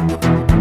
Thank you.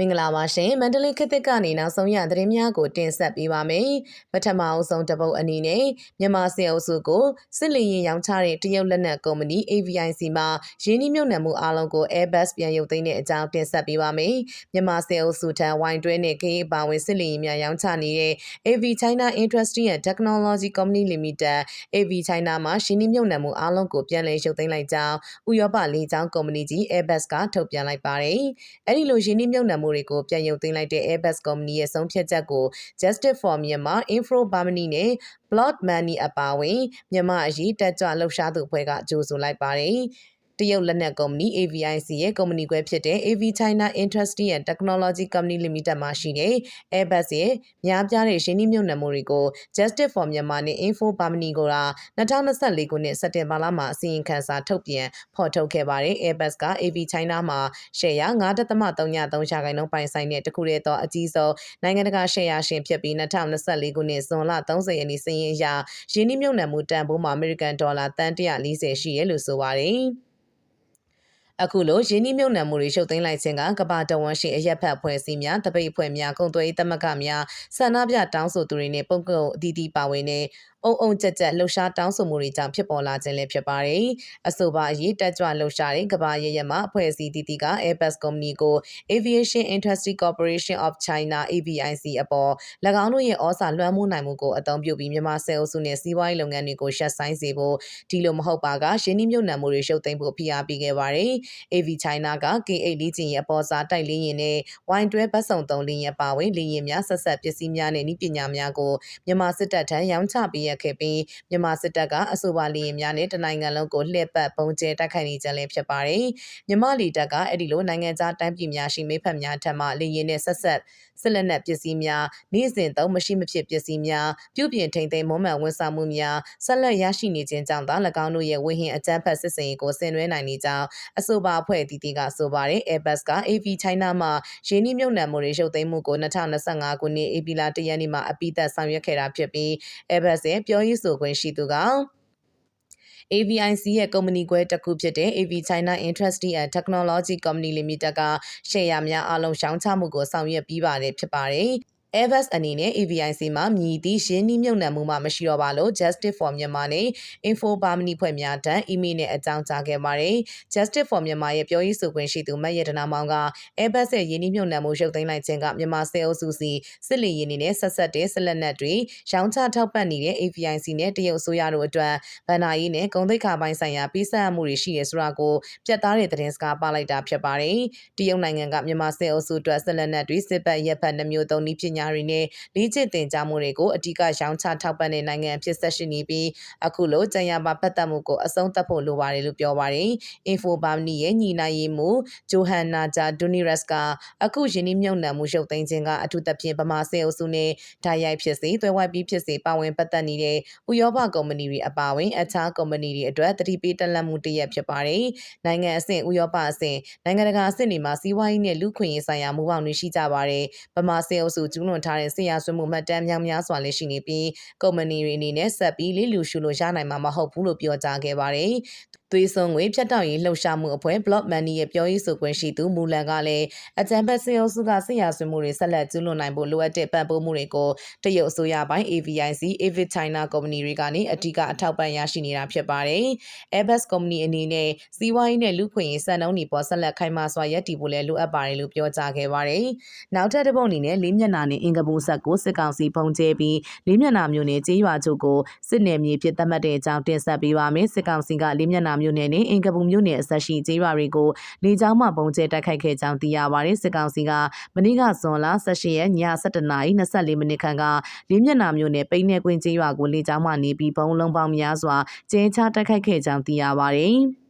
မင်္ဂလာပါရှင်မန္တလေးခေတ်သစ်ကနေနောက်ဆုံးရသတင်းများကိုတင်ဆက်ပေးပါမယ်ပထမအဆုံးတပုတ်အနေနဲ့မြန်မာစစ်အုပ်စုကိုစစ်လီရင်ရောင်းချတဲ့တရုတ်လက်နက်ကုမ္ပဏီ AVIC မှရင်းနှီးမြှုပ်နှံမှုအားလုံးကို Airbus ပြန်ရုပ်သိမ်းတဲ့အကြောင်းတင်ဆက်ပေးပါမယ်မြန်မာစစ်အုပ်စုထံဝိုင်းတွဲနဲ့ခေပါဝင်စစ်လီရင်များရောင်းချနေတဲ့ AV China Industry and Technology Company Limited AV China မှရင်းနှီးမြှုပ်နှံမှုအားလုံးကိုပြန်လည်ရုပ်သိမ်းလိုက်ကြောင်းဥရောပလေကြောင်းကုမ္ပဏီကြီး Airbus ကထုတ်ပြန်လိုက်ပါတယ်အဲဒီလိုရင်းနှီးမြှုပ်နှံမှုတွေကိုပြန်ရုပ်သိမ်းလိုက်တဲ့ Airbus ကုမ္ပဏီရဲ့ဆုံးဖြတ်ချက်ကို Justice for Myanmar, Info Germany နဲ့ Blood Money အပါအဝင်မြန်မာအရေးတက်ကြွလှုပ်ရှားသူအဖွဲ့ကကြိုဆိုလိုက်ပါတယ်။ တရုတ်လက်နက်ကုမ္ပဏီ AVIC ရဲ့ကုမ္ပဏီခွဲဖြစ်တဲ့ AV China Industry and Technology Company Limited မှာရှိတဲ့ Airbus ရဲ့များပြားတဲ့ရင်းနှီးမြှုပ်နှံမှုတွေကို Justice for Myanmar နဲ့ Info Germany ကိုလာ2024ခုနှစ်စက်တင်ဘာလမှာအစီရင်ခံစာထုတ်ပြန်ဖော်ထုတ်ခဲ့ပါတယ်။ Airbus က AV China မှာရှယ်ယာ9.33ရာခိုင်နှုန်းပိုင်ဆိုင်တဲ့တခုတည်းသောအကြီးဆုံးနိုင်ငံတကာရှယ်ယာရှင်ဖြစ်ပြီး2024ခုနှစ်ဇွန်လ30ရက်နေ့စည်ရင်အရရင်းနှီးမြှုပ်နှံမှုတန်ဖိုးမှာအမေရိကန်ဒေါ်လာတန်140ရှိရလို့ဆိုပါတယ်။ အခုလိုရင်းနှီးမြှုပ်နှံမှုတွေရှုပ်သိမ်းလိုက်ခြင်းကကမ္ဘာတဝန်းရှိအရက်ဖက်ဖွဲ့စည်းများတပိတ်ဖွဲ့များကုန်သွယ်ရေးသမဂ္ဂများဆန္ဒပြတောင်းဆိုသူတွေနဲ့ပုံကုတ်အသီးသီးပါဝင်တဲ့အုံအုံကြက်ကြက်လှုပ်ရှားတောင်းဆိုမှုတွေကြောင့်ဖြစ်ပေါ်လာခြင်းလည်းဖြစ်ပါတယ်။အဆိုပါအရေးတက်ကြွလှုပ်ရှားတဲ့ကမ္ဘာရရမှာအဖွဲ့အစည်းတည်တည်က Airbus Company ကို Aviation Industry Corporation of China AVIC အပေါ်၎င်းတို့ရဲ့ဩစာလွှမ်းမိုးနိုင်မှုကိုအသုံးပြုပြီးမြန်မာဆဲအုပ်စုနဲ့စီးပွားရေးလုပ်ငန်းတွေကိုရှက်ဆိုင်စေဖို့ဒီလိုမဟုတ်ပါကရင်းနှီးမြှုပ်နှံမှုတွေရှုပ်သိမ်းဖို့ဖိအားပေးခဲ့ပါတယ်။ AV China က K8 လီကျင်ရဲ့အပေါ်စားတိုက်လင်းရင်နဲ့ Y12 ဘတ်စုံ3လင်းရဲ့ပါဝင်လင်းရင်များဆက်ဆက်ပစ္စည်းများနဲ့ဤပညာများကိုမြန်မာစစ်တပ်ထံရောင်းချပေးရခဲ့ပြီးမြန်မာစစ်တပ်ကအဆိုပါလီရင်များနဲ့တနိုင်ငံလုံးကိုလှည့်ပတ်ပုံကျဲတိုက်ခိုက်နေကြလည်းဖြစ်ပါတယ်။မြန်မာလီတပ်ကအဲ့ဒီလိုနိုင်ငံခြားတိုင်းပြည်များရှိမိဖက်များထံမှလီရင်နဲ့ဆက်ဆက်ဆက်လက်နက်ပစ္စည်းများနေ့စဉ်သုံးမရှိမဖြစ်ပစ္စည်းများပြုပြင်ထိန်သိမ်းမွမ်းမံဝန်ဆောင်မှုများဆက်လက်ရရှိနေခြင်းကြောင့်သာ၎င်းတို့ရဲ့ဝေဟင်အကြမ်းဖက်စစ်စင်ရေးကိုဆင်နွှဲနိုင်နေကြောင်းအဆိုပါအဖွဲ့အသီးသီးကဆိုပါတယ် Airbus က AV China မှရင်းနှီးမြှုပ်နှံမှုတွေရုပ်သိမ်းမှုကို2025ခုနှစ်ဧပြီလ1ရက်နေ့မှာအပိသက်ဆောင်ရွက်ခဲ့တာဖြစ်ပြီး Airbus ရဲ့ပြောရေးဆိုခွင့်ရှိသူက AVIC ရဲ့ကုမ္ပဏီခွဲတစ်ခုဖြစ်တဲ့ AV China Industry and Technology Company Limited ကရှယ်ယာများအလုံးရှောင်းချမှုကိုဆောင်ရွက်ပြီးပါတယ်ဖြစ်ပါတယ်။ Airbus အနေနဲ့ AVIC မှာမြည်သည့်ရင်းနှီးမြှုပ်နှံမှုမှမရှိတော့ပါလို့ Justice for Myanmar နဲ့ Info Germany ဖွဲ့များထံ email နဲ့အကြောင်းကြားခဲ့ပါတယ်။ Justice for Myanmar ရဲ့ပြောရေးဆိုခွင့်ရှိသူမတ်ရတနာမောင်က Airbus ရဲ့ရင်းနှီးမြှုပ်နှံမှုရုပ်သိမ်းလိုက်ခြင်းကမြန်မာစစ်အုပ်စုစီစစ်လီရင်းနဲ့ဆက်ဆက်တဲ့ဆက်လက်နက်တွေရောင်းချထောက်ပံ့နေတဲ့ AVIC နဲ့တရုတ်အစိုးရတို့အတွက်ဗန်နာရေးနဲ့ကုန်သိက္ခာပိုင်းဆိုင်ရာပေးဆက်မှုတွေရှိရဆိုတာကိုပြတ်သားတဲ့သတင်းစကားပါလိုက်တာဖြစ်ပါတယ်။တရုတ်နိုင်ငံကမြန်မာစစ်အုပ်စုအတွက်ဆက်လက်နက်တွေစစ်ပတ်ရက်ဖက်နှမျိုးသုံးနည်းပညာတွေနဲ့လေ့ကျင့်သင်ကြားမှုတွေကိုအ धिक ရောင်းချထောက်ပံ့တဲ့နိုင်ငံဖြစ်ဆက်ရှိနေပြီးအခုလိုကြံရပါဖတ်တတ်မှုကိုအဆုံးသတ်ဖို့လိုပါတယ်လို့ပြောပါတယ်။ Info Germany ရဲ့ညီနိုင်ရေးမှုဂျိုဟန်နာဂျာဒူနီရက်စ်ကအခုယင်းနှမြုံနှံမှုရုပ်သိမ်းခြင်းကအထူးသဖြင့်ဗမာစစ်အုပ်စုနဲ့ဓာတ်ရိုက်ဖြစ်စေသွဲဝိုက်ပြီးဖြစ်စေပါဝင်ပတ်သက်နေတဲ့ဥရောပကုမ္ပဏီတွေအပါအဝင်အခြားကုမ္ပဏီတွေအတွက်တတိပေးတက်လက်မှုတရက်ဖြစ်ပါတယ်။နိုင်ငံအဆင့်ဥရောပအဆင့်နိုင်ငံတကာအဆင့်တွေမှာစီးပွားရေးနဲ့လူခွင့်ရေးဆိုင်ရာမူပေါင်းတွေရှိကြပါတယ်။ဗမာစစ်အုပ်စုကျူးလွန်ထားတဲ့ဆရာဆွေးမှုမှတ်တမ်းများများစွာလည်းရှိနေပြီးကုမ္ပဏီတွေအနေနဲ့ဆက်ပြီးလေ့လူရှုလို့ရနိုင်မှာမဟုတ်ဘူးလို့ပြောကြားခဲ့ပါတယ်။ သွေးစွန်ငွေဖြတ်တောက်ရေးလှုပ်ရှားမှုအဖွဲ့ Block Money ရဲ့ပြောရေးဆိုခွင့်ရှိသူမူလန်ကလည်းအကြံဖက်စေအုပ်စုကဆရာဆွေးမှုတွေဆက်လက်ကျူးလွန်နိုင်ဖို့လိုအပ်တဲ့ပံ့ပိုးမှုတွေကိုတရုတ်အစိုးရပိုင်း AVIC, Avid China ကုမ္ပဏီတွေကနေအဓိကအထောက်ပံ့ရရှိနေတာဖြစ်ပါတယ်။ Airbus ကုမ္ပဏီအနေနဲ့စီးပွားရေးနဲ့လူခွင့်ရေးစံနှုန်းတွေပေါ်ဆက်လက်ခိုင်မာစွာရပ်တည်ဖို့လည်းလိုအပ်ပါတယ်လို့ပြောကြားခဲ့ပါတယ်။နောက်ထပ်တစ်ပုတ်အနေနဲ့လေးမျက်နှာနဲ့အင်ကပူဆက်ကိုစစ်ကောင်စီပုံကျဲပြီးလေးမျက်နှာမျိုးနဲ့ကြေးရွာချုပ်ကိုစစ်နယ်မြေဖြစ်သတ်မှတ်တဲ့အကြောင်းတင်ဆက်ပေးပါမယ်။စစ်ကောင်စီကလေးမျက်နှာမျိုးနဲ့အင်ကပူမျိုးနဲ့အဆက်ရှိကြေးရွာတွေကိုလေကြောင်းမှပုံကျဲတိုက်ခိုက်ခဲ့ကြောင်းသိရပါတယ်။စစ်ကောင်စီကမနေ့ကဇွန်လ18ရက်ည7:24မိနစ်ခန့်ကလေးမျက်နှာမျိုးနဲ့ပိန်းနေကွင်းကြေးရွာကိုလေကြောင်းမှနေပြီးဘုံလုံးပေါင်းများစွာကျဲချတိုက်ခိုက်ခဲ့ကြောင်းသိရပါတယ်။ည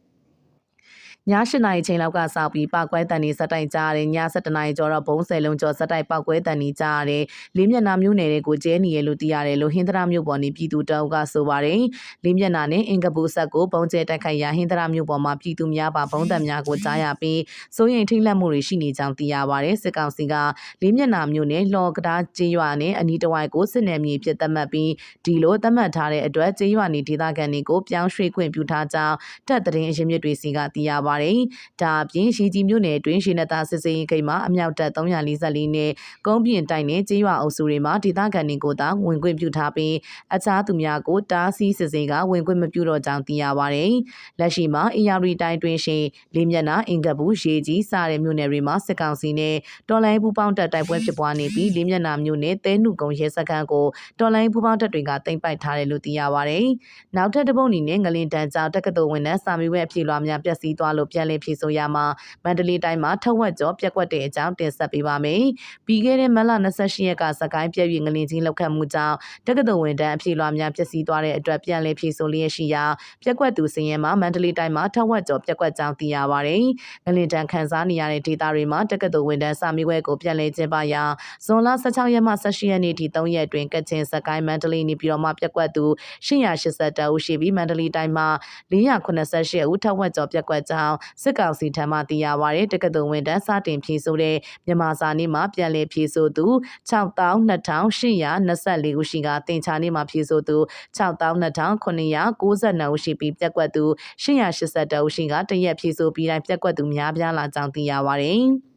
၈နာရီချိန်လောက်ကစပြီးပောက်ကွဲတန်နေစက်တိုင်ကြားရတယ်ည7နာရီကျော်တော့ဘုံဆယ်လုံးကျော်စက်တိုင်ပောက်ကွဲတန်နေကြားရတယ်လေးမျက်နှာမျိုးနယ်တွေကိုကျဲနေရလို့သိရတယ်လို့ဟင်္ဒရာမျိုးပေါ်နေပြည်သူတအုပ်ကဆိုပါတယ်လေးမျက်နှာနဲ့အင်္ဂပူဆက်ကိုဘုံကျဲတိုက်ခိုက်ရာဟင်္ဒရာမျိုးပေါ်မှာပြည်သူများပါဘုံတပ်များကိုကြားရပြီးစိုးရင်ထိတ်လန့်မှုတွေရှိနေကြောင်းသိရပါတယ်စစ်ကောင်စီကလေးမျက်နှာမျိုးနဲ့လော်ကတားကျေးရွာနဲ့အနီးတစ်ဝိုက်ကိုစစ်နယ်မြေဖြစ်သတ်မှတ်ပြီးဒီလိုသတ်မှတ်ထားတဲ့အတွက်ကျေးရွာနေဒေသခံတွေကိုပြောင်းရွှေ့ခွင့်ပြုထားကြောင်းတပ်သတင်းအရင်းမြစ်တွေစီကသိရပါပါတယ်။ဒါအပြင်ရှီကြီးမြို့နယ်တွင်ရှေနတာစစ်စေးရင်ခိတ်မှာအမြောက်တပ်344နဲ့ကုန်းပြင်တိုက်နယ်ကျေးရွာအုပ်စုတွေမှာဒေသခံတွေကိုသာဝင်ခွင့်ပြုထားပြီးအခြားသူများကိုတားဆီးစစ်ဆေးကဝင်ခွင့်မပြုတော့ကြောင်းသိရပါတယ်။လက်ရှိမှာအေယာရီတိုင်းတွင်ရှင်လေးမျက်နှာအင်ကဘူးရေကြီးစတဲ့မြို့နယ်တွေမှာစစ်ကောင်စီနဲ့တော်လိုင်းပူပေါင်းတပ်တိုက်ပွဲဖြစ်ပွားနေပြီးလေးမျက်နှာမြို့နယ်တဲနုကုံရဲစခန်းကိုတော်လိုင်းပူပေါင်းတပ်တွေကတင်ပိုက်ထားတယ်လို့သိရပါတယ်။နောက်ထပ်တစ်ပုတ်အနေနဲ့ငလင်တန်ကြောင်တက္ကသိုလ်ဝင်တဲ့စာမေးပွဲအဖြေလွှာများပျက်စီးသွားလို့ပြန်လည်ဖြေဆိုရမှာမန္တလေးတိုင်းမှာထက်ဝက်ကျော်ပြက်ကွက်တဲ့အကြောင်းတင်ဆက်ပေးပါမယ်။ပြီးခဲ့တဲ့မလ28ရက်ကစကိုင်းပြည့်ရွငလင်ကြီးလောက်ခတ်မှုကြောင့်တက္ကသိုလ်ဝင်တန်းအဖြေလွှာများပျက်စီးသွားတဲ့အတွက်ပြန်လည်ဖြေဆိုလျက်ရှိရာပြက်ကွက်သူစည်ရင်မှာမန္တလေးတိုင်းမှာထက်ဝက်ကျော်ပြက်ကွက်ကြောင်းသိရပါတယ်။ငလင်တန်ခန်းစားနေရတဲ့ဒေသတွေမှာတက္ကသိုလ်ဝင်တန်းစာမေးပွဲကိုပြန်လည်ကျင်းပရာဇွန်လ16ရက်မှ18ရက်နေ့ထိ3ရက်အတွင်းကချင်စကိုင်းမန္တလေးနေပြည်တော်မှာပြက်ကွက်သူ880ဦးရှိပြီးမန္တလေးတိုင်းမှာ488ဦးထက်ဝက်ကျော်ပြက်ကွက်ကြောင်းစစ်ကောင်စီထံမှသိရပါတယ်တက္ကသိုလ်ဝင်တန်းစတင်ဖြေဆိုတဲ့မြန်မာစာနေ့မှာပြန်လည်ဖြေဆိုသူ62,824ဦးရှိကတင်ချာနေ့မှာဖြေဆိုသူ62,992ဦးရှိပြီးပြက်ကွက်သူ882ဦးရှိကတရက်ဖြေဆိုပြီးတိုင်းပြက်ကွက်သူများပြားလာကြောင်းသိရပါတယ်။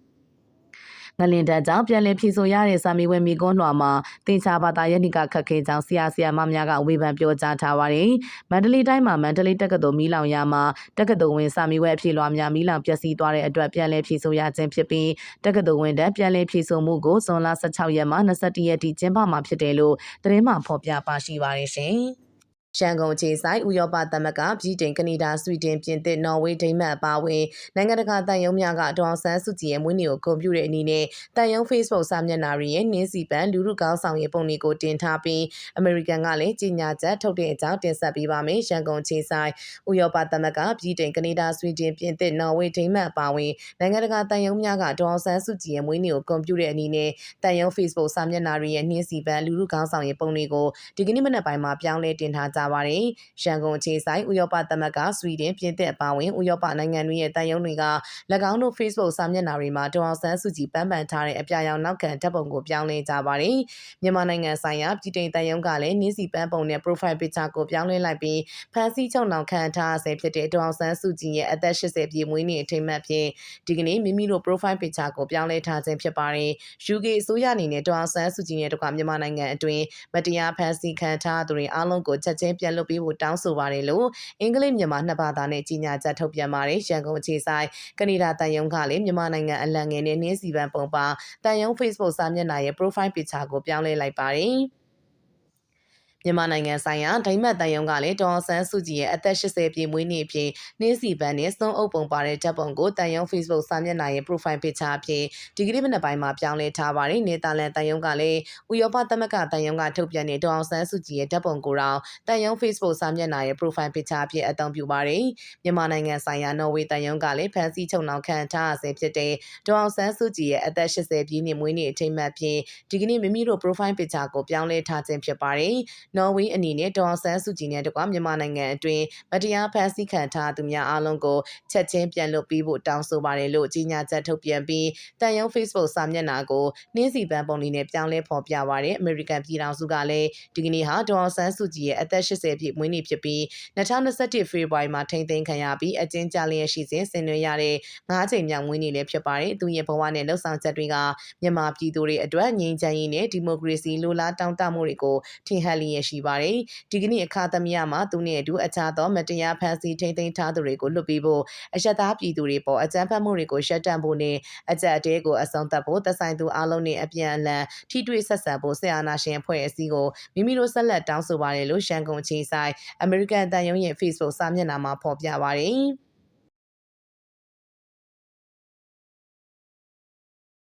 ငလင်တန်းကြောင့်ပြန်လည်ဖြေဆိုရတဲ့စာမေးပွဲမိကွန်းလွှာမှာတင်ချာဘာသာယနိကခက်ခဲကြောင်းဆရာဆရာမများကဝေဖန်ပြောကြားထားပါတယ်။မန္တလေးတိုင်းမှာမန္တလေးတက္ကသိုလ်မီးလောင်ရမှာတက္ကသိုလ်ဝင်စာမေးပွဲအဖြေလွှာများမီးလောင်ပျက်စီးသွားတဲ့အတွက်ပြန်လည်ဖြေဆိုရခြင်းဖြစ်ပြီးတက္ကသိုလ်ဝင်တန်းပြန်လည်ဖြေဆိုမှုကိုဇွန်လ16ရက်မှ21ရက်ထိကျင်းပမှာဖြစ်တယ်လို့သတင်းမှဖော်ပြပါရှိပါတယ်ရှင်။ ရန်ကုန်ခြေဆိုင်ဥရောပသမဂ္ဂပြည်တိန်ကနေဒါဆွီဒင်ပြင်သစ်နော်ဝေးဒိန်းမတ်အပါအဝင်နိုင်ငံတကာတန်ယုံများကဒေါ်ဆန်းစုကြည်ရဲ့မွေးနေ့ကိုဂုဏ်ပြုတဲ့အနေနဲ့တန်ယုံ Facebook စာမျက်နှာတွေရဲ့နင်းစီပန်လူလူကောင်းဆောင်ရဲ့ပုံတွေကိုတင်ထားပြီးအမေရိကန်ကလည်းကြီးညာချက်ထုတ်တဲ့အကြောင်းတင်ဆက်ပေးပါမယ်ရန်ကုန်ခြေဆိုင်ဥရောပသမဂ္ဂပြည်တိန်ကနေဒါဆွီဒင်ပြင်သစ်နော်ဝေးဒိန်းမတ်အပါအဝင်နိုင်ငံတကာတန်ယုံများကဒေါ်ဆန်းစုကြည်ရဲ့မွေးနေ့ကိုဂုဏ်ပြုတဲ့အနေနဲ့တန်ယုံ Facebook စာမျက်နှာတွေရဲ့နင်းစီပန်လူလူကောင်းဆောင်ရဲ့ပုံတွေကိုဒီကနေ့မနက်ပိုင်းမှာပြောင်းလဲတင်ထားကြပါတယ်ရန်ကုန်အခြေဆိုင်ဥရောပသမဂ္ဂဆွီဒင်ပြင်သစ်အပါအဝင်ဥရောပနိုင်ငံတွေရဲ့တန်ယုံတွေက၎င်းတို့ Facebook စာမျက်နှာတွေမှာဒေါ်အောင်ဆန်းစုကြည်ပန်းပန်ထားတဲ့အပြာရောင်နောက်ခံဓာတ်ပုံကိုပြောင်းလဲကြပါတယ်။မြန်မာနိုင်ငံဆိုင်ရာပြည်တိန်တန်ယုံကလည်းနင်းစီပန်းပုံနဲ့ profile picture ကိုပြောင်းလဲလိုက်ပြီးဖန်စီချုပ်နှောင်ခံထားဆဲဖြစ်တဲ့ဒေါ်အောင်ဆန်းစုကြည်ရဲ့အသက်80ပြည့်မွေးနေ့အထိမ်းအမှတ်ဖြင့်ဒီကနေ့မိမိတို့ profile picture ကိုပြောင်းလဲထားခြင်းဖြစ်ပါတယ်။ UK အစိုးရအနေနဲ့ဒေါ်အောင်ဆန်းစုကြည်ရဲ့တကွမြန်မာနိုင်ငံအတွင်းမတရားဖန်စီခံထားသူတွေအားလုံးကိုချက်ချင်းပြန်လွှတ်ပေးဖို့တောင်းဆိုပါတယ်လို့အင်္ဂလိပ်မြန်မာနှစ်ဘာသာနဲ့ကြီးညာချက်ထုတ်ပြန်ပါတယ်ရန်ကုန်အခြေဆိုင်ကနေဒါတန်ယုံကလည်းမြန်မာနိုင်ငံအလံငယ်နဲ့နှင်းစီပန်ပုံပါတန်ယုံ Facebook စာမျက်နှာရဲ့ profile picture ကိုပြောင်းလဲလိုက်ပါတယ် မြန်မာနိုင်ငံဆိုင်ရာဒိမတ်တန်ယုံကလည်းဒေါ်ဆန်းစုကြည်ရဲ့အသက်80ပြည့်မွေးနေ့ဖြင့်နှင်းစီပန်းနဲ့စုံအုပ်ပုံပါတဲ့ဓာတ်ပုံကိုတန်ယုံ Facebook စာမျက်နှာရဲ့ profile picture အဖြစ်ဒီကနေ့မနက်ပိုင်းမှာပြောင်းလဲထားပါတယ်။နေသာလန်တန်ယုံကလည်းဥရောပသမဂ္ဂတန်ယုံကထုတ်ပြန်တဲ့ဒေါ်ဆန်းစုကြည်ရဲ့ဓာတ်ပုံကိုတော့တန်ယုံ Facebook စာမျက်နှာရဲ့ profile picture အဖြစ်အသုံးပြုပါတယ်။မြန်မာနိုင်ငံဆိုင်ရာနော်ဝေတန်ယုံကလည်းဖန်စီချုံနှောင်ခံထားရဆဲဖြစ်တဲ့ဒေါ်ဆန်းစုကြည်ရဲ့အသက်80ပြည့်နှစ်မွေးနေ့အထိမ်းအမှတ်ဖြင့်ဒီကနေ့မိမိတို့ profile picture ကိုပြောင်းလဲထားခြင်းဖြစ်ပါတယ်။နော်ဝေအနေနဲ့ဒေါ်ဆန်းစုကြည်နဲ့တကွမြန်မာနိုင်ငံအတွင်းမတရားဖမ်းဆီးခံထားသူများအားလုံးကိုချက်ချင်းပြန်လွှတ်ပေးဖို့တောင်းဆိုပါတယ်လို့ကြီးညာချက်ထုတ်ပြန်ပြီးတန်ယုံ Facebook စာမျက်နှာကိုနှင်းစီပန်းပုံလေးနဲ့ပြောင်းလဲဖော်ပြပါတယ်။ American ပြည်ထောင်စုကလည်းဒီကနေ့ဟာဒေါ်ဆန်းစုကြည်ရဲ့အသက်80ပြည့်မွေးနေ့ဖြစ်ပြီး2021ဖေဖော်ဝါရီမှာထိန်းသိမ်းခံရပြီးအကျဉ်းချလျက်ရှိစဉ်ဆင်နွှဲရတဲ့၅ချိန်မြောက်မွေးနေ့လည်းဖြစ်ပါတယ်။သူရဲ့ဘဝနဲ့လှုပ်ဆောင်ချက်တွေကမြန်မာပြည်သူတွေအတွက်ငြိမ်းချမ်းရေးနဲ့ဒီမိုကရေစီလိုလားတောင်းတမှုတွေကိုထင်ဟပ်လျက်ရှိပါတယ်။ဒီကနေ့အခါသမယမှာသူနဲ့အတူအခြားသောမတရားဖန်ဆီးထိန်းသိမ်းထားသူတွေကိုလွတ်ပေးဖို့အယက်သားပြည်သူတွေပေါ်အကြမ်းဖက်မှုတွေကိုရှက်တန့်ဖို့နဲ့အကြက်အတဲကိုအဆုံးသတ်ဖို့သက်ဆိုင်သူအလုံးနဲ့အပြန်အလှန်ထိတွေ့ဆက်ဆံဖို့ဆီအာနာရှင်အဖွဲ့အစည်းကိုမိမိတို့ဆက်လက်တောင်းဆိုပါတယ်လို့ရှန်ကုန်ချီဆိုင် American တန်ယုံရဲ့ Facebook စာမျက်နှာမှာဖော်ပြပါတယ်။